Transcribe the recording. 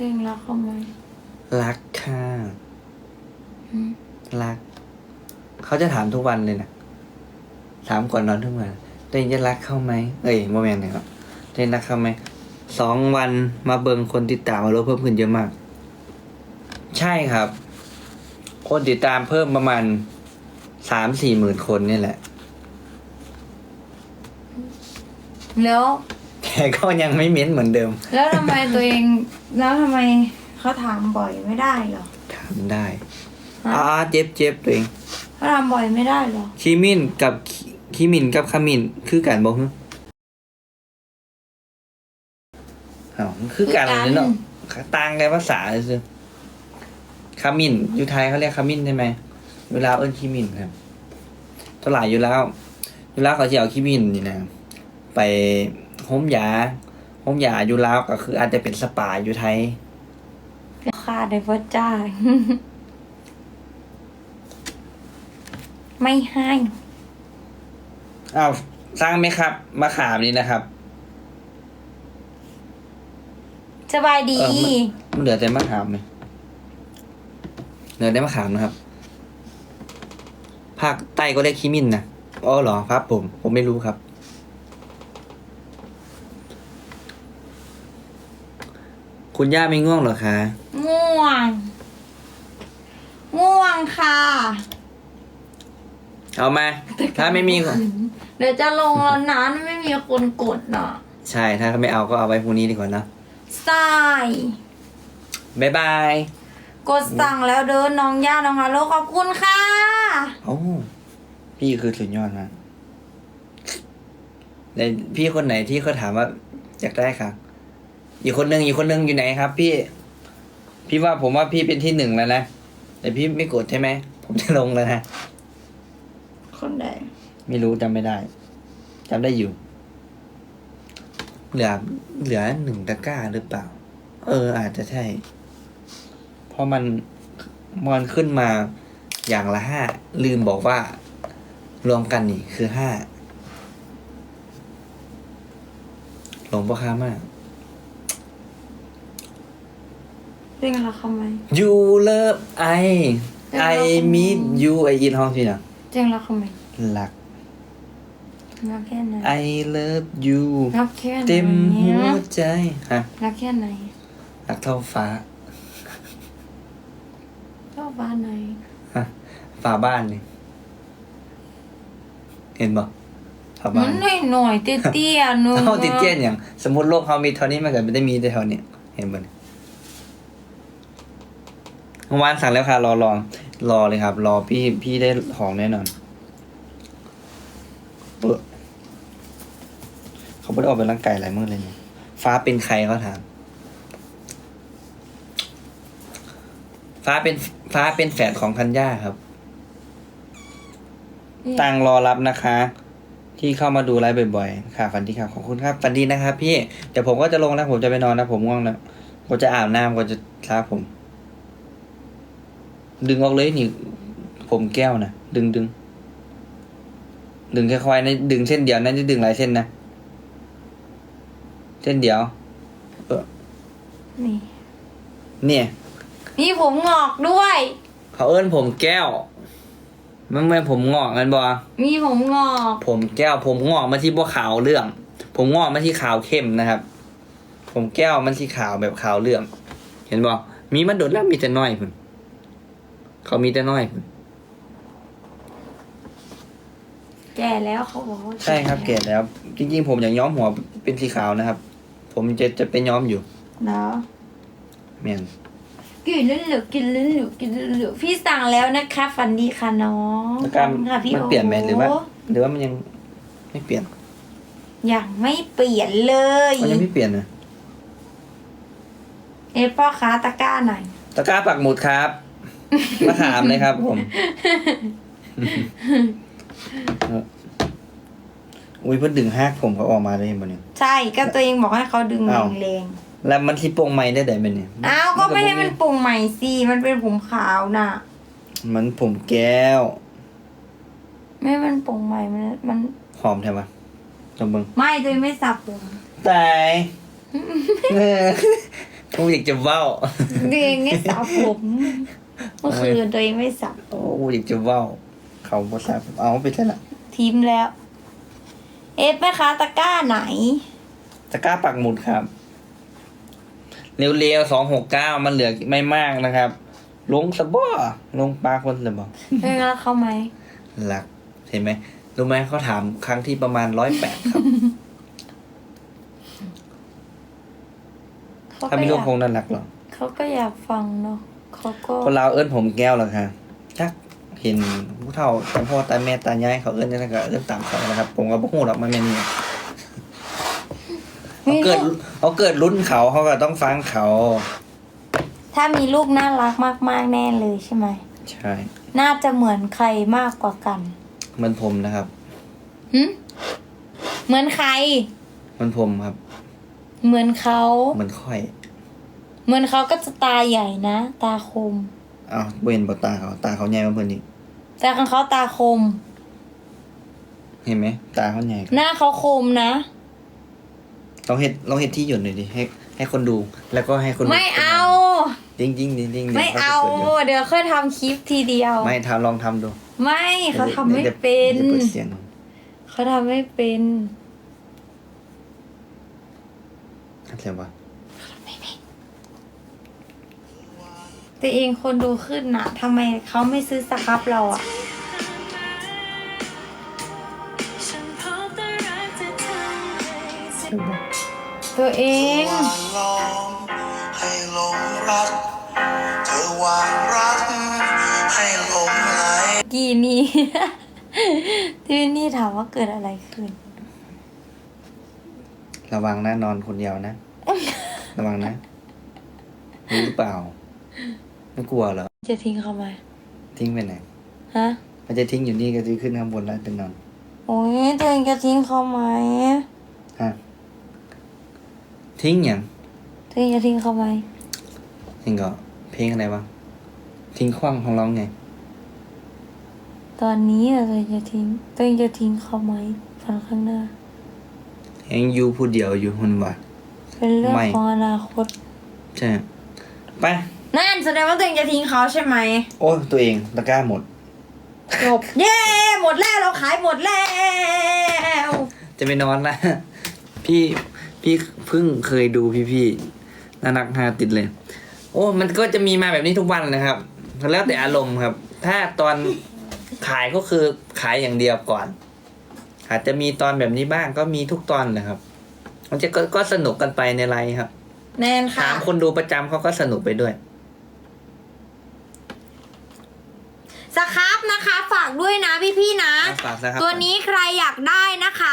เพลงรักเขาไหมรักค่ะหืมรัก เขาจะถามทุกวันเลยนะถามก่อนนอนทุกวันตัวเองจะรักเขาไหมเอ้ยโมเมนต์นะครับตัวเองรักเขาไหมสองวันมาเบิงคนติดตามมาลดเพิ่มขึ้นเยอะมาก ใช่ครับ คนติดตามเพิ่มประมาณสามสี่หมื่นคนนี่แหละ แล้วแต่ก็ยังไม่เม้นเหมือนเดิม แล้วทำไมตัวเอง แล้วทำไมเขาถามบ่อยไม่ได้เหรอถามได้ฮะอ่าเจ็บเจ็บตัวเองเขาถามบ่อยไม่ได้เหรอคิมินกับคิคิมินกับขมินคือกันบอกฮึอ้าวมันคือกันเลยเนาะต่างกันภาษาเลยซึขมินอยู่ไทยเขาเรียกขมินใช่ไหมเวลาเอิ้นคิมินครับเท่าไหร่อยู่แล้ว อยู่แล้วเขาจะเอาคิมินนี่นะไปโฮมยา โฮมยาอยู่แล้วก็คือ อาจจะเป็นสปาอยู่ไทยขาดในพระจ่ายไม่ให้อ้าวสร้างไหมครับมาขามนี่นะครับสบายดี เออมันมันเหลือแต่มะขามเลยเหลือแต่มะขามนะครับ ภาคใต้ก็เรียกคิมินนะอ๋อเหรอครับผม ผมไม่รู้ครับ คุณย่าไม่ง่วงเหรอคะ ง่วง ง่วงค่ะ เอามา ถ้าไม่มี เดี๋ยวจะลงแล้วนะไม่มีคนกดน่ะใช่ ถ้าไม่เอาก็เอาไว้พรุ่งนี้ดีกว่านะใส่บ๊ายบาย กดสั่งแล้วเดินน้องย่าน้องฮาโลขอบคุณค่ะ โอ้ พี่คือสุดยอดมากในพี่คนไหนที่เขาถามว่าอยากได้ครับ อีกคนนึงอีกคนนึงอยู่ไหนครับ พี่ พี่ว่าผมว่าพี่เป็นที่หนึ่งแล้วนะ แต่พี่ไม่กดใช่ไหม ผมจะลงแล้วนะ คนใดไม่รู้จำไม่ได้จำได้อยู่ เหลือ เหลือหนึ่งตะกร้าหรือเปล่า เออ อาจจะใช่ เพราะมันมันขึ้นมาอย่างละห้า ลืมบอกว่า รวมกันนี่คือห้าหลงพ่อค้ามาก เรียกเราเขาไหม You love I I meet you ไออินห้องพี่นะเรียกเราเขาไหมหลัก รักแค่ไหน I love you รักแค่ไหนเต็มหัวใจฮะรักแค่ไหนรักเท่าฟ้าชอบบ้านไหนฝาบ้านนี่เห็นบ่ฝามับ้านน หน่อยหน่อยๆเตี้ยๆหนูเขาติดเตี้ยนอย่าง สมมติโลกเขามีเท่านี้มันเกิดไม่ได้มีแต่เท่านี้เห็นบ่เนี่ย เมื่อวานสั่งแล้วค่ะ รอรอรอเลยครับ รอพี่พี่ได้ของแน่นอนเออเขาไม่ได้ออกไปร่างกายหลายมื้อเลยเนี่ยฟ้าเป็นใครเขาถาม ฟ้าเป็นฟ้าเป็นแฝดของธัญญาครับ ตังรอรับนะคะ ที่เข้ามาดูไลฟ์บ่อยๆ ค่ะฝันดีครับขอบคุณครับฝันดีนะครับ พี่เดี๋ยวผมก็จะลงนะผมจะไปนอนนะผมง่วงแล้วก็จะอาบน้ำก็จะท้าผม ดึงออกเลยนี่ ผมแก้วนะดึงดึงดึงแค่ควายนะดึงเส้นเดียวนะจะดึงหลายเส้นนะ เส้นเดียว เออนี่ เนี่ย นี่ผมงอกด้วย เขาเอิ้นผมแก้วมันไม่ผมงอกกันบ่มีผมงอก ผมแก้ว ผมงอกมาที่บัวขาวเรื่อง ผมงอกมาที่ขาวเข้มนะครับ ผมแก้วมันที่ขาวแบบขาวเรื่อง เห็นบ่มีมันโดดแล้วมีแต่น้อยพุ่น เขามีแต่น้อยพุ่นแก่แล้วเขาบอกว่าใช่ครับเกตแล้ว จริงๆ ผมอยากย้อมหัวเป็นสีขาวนะครับ ผมจะจะเป็นย้อมอยู่เนาะแม่นกินลื่นหรือกินลื่นหรือกินลื่นหรือพี่สั่งแล้วนะคะฝันดีค่ะน้องแล้วการขอบคุณค่ะพี่มันเปลี่ยนไหมหรือว่าโหรือว่ามันยังไม่เปลี่ยนยังไม่เปลี่ยนเลยมันยังไม่เปลี่ยนนะเอ๊ะพ่อค้าตะกร้าหน่อยตะกร้าปักหมุดครับ มาถามเลยครับผม อุ้ยเพิ่นดึงฮักผมเขาออกมาเลยเห็นบ่เนี่ย ใช่ก็ตัวเองบอกให้เขาดึงอ้าวแรงแล้วมันที่โปรงไม้ได้ไดเป็นเนี่ยๆอ้าวก็ไม่ให้มันปรุงใหม่สิมันเป็นผมขาวน่ะ มันผมแก้ว ไม่ให้มันปรุงใหม่มันมัน หอมแท้ปะลองเบิ่งไม่ตัวเองไม่สับผมตายเออกูอยากจะเว้าตัวเองไม่สระผม เมื่อคืนตัวเองไม่สระโอ้กูอยากจะเว้าเขาบอสาเอาไปซะละทีมแล้ว เอฟแม่ค้าตะกร้าไหน ตะกร้าปักหมุดครับ เร็วๆสองหกเก้ามันเหลือไม่มากนะครับ ลงสะบ่ลงปลาคนสะบ่เองรักเขาไหมหลักเห็นไหมรู้ไหมเขาถามครั้งที่ประมาณร้อยแปดครับเขาถ้าก็ไม่อรู้ยากคงน่ารักหรอกเขาก็อยากฟังเนาะ เขาก็คนเราวเอิ้นผมแก้วเหรอคะจักเห็นผู้เฒ่าตาพ่อตาแม่ตายายเขาเอิ้นยังไงก็เอิ้นตามเขานะครับ ผมก็บ่ฮู้หรอกมันเป็นนี่เขาเกิดเขาเกิดรุ่นเขาเขาก็ต้องฟังเขา ถ้ามีลูกน่ารักมาก ๆ แน่เลยใช่ไหม ใช่ น่าจะเหมือนใครมากกว่ากัน เหมือนผมนะครับหึเหมือนใคร เหมือนผมครับ เหมือนเขา เหมือนค่อย เหมือนเขาก็จะตาใหญ่นะ ตาคม อ้าวบ่เห็นบ่ตาเขาตาเขาใหญ่กว่าเพิ่นอีกแต่ของเขาตาคม เห็นไหมตาเขาใหญ่หน้าเขาคมนะลองเฮ็ดลองเฮ็ดที่หยดหน่อยดิให้ให้คนดูแล้วก็ให้คนดูไม่เอา จริงจริงจริงจริงไม่เอาเดี๋ยวค่อยทำคลิปทีเดียว ไม่ทำลองทำดูไม่เขาทำไม่ดี๋ยวเป็น ดี๋ยวเปิดเสียงเขาทำไม่เป็นอะไรวะ แต่เองคนดูขึ้นนะทำไมเขาไม่ซื้อสครับเราอะฉันพบแต่รักจะทำให้เธอตัวเองวางลองให้หลงรักเธอวางรักให้หลงไหลกี่นี้ที่นี่ถามว่าเกิดอะไรขึ้น ระวังนะนอนคนเดียวนะ ระวังนะรู้หรือเปล่า ไม่กลัวเหรอ จะทิ้งเขาไหมทิ้งไปไหน ฮะ มันจะทิ้งอยู่นี่ก็จะขึ้นข้างบนแล้วเป็นนอน โอ้ยตัวเองจะทิ้งเขาไหมฮะ ทิ้งอย่างตัวเองจะทิ้งเขาไหมทิ้งก็เพลงอะไรวะ ทิ้งขว้างของเราไง ตอนนี้อะตัวเองจะทิ้ง ตัวเองจะทิ้งเขาไหมฝันข้างหน้า ยังอยู่ผู้เดียวอยู่คนวะเป็นเรื่องไม่ ของอนาคต ใช่ ไป นั่นแสดงว่าตัวเองจะทิ้งเขาใช่ไหม โอ้ยตัวเองตะกร้าหมด จบ เย้ หมดแล้วเราขายหมดแล้ว จะไปนอนละ พี่พี่เพิ่งเคยดูพี่พี่ๆน่ารักฮาติดเลย โอ้มันก็จะมีมาแบบนี้ทุกวันนะครับ แล้วแต่อารมณ์ครับ ถ้าตอนขายก็คือขายอย่างเดียวก่อน อาจจะมีตอนแบบนี้บ้างก็มีทุกตอนนะครับ มันจะก็ก็สนุกกันไปในไลน์ครับแนนค่ะ ถามคนดูประจำเขาก็สนุกไปด้วย สครับนะคะ ฝากด้วยนะพี่ๆนะ ฝากนะครับ ตัวนี้ใครอยากได้นะคะ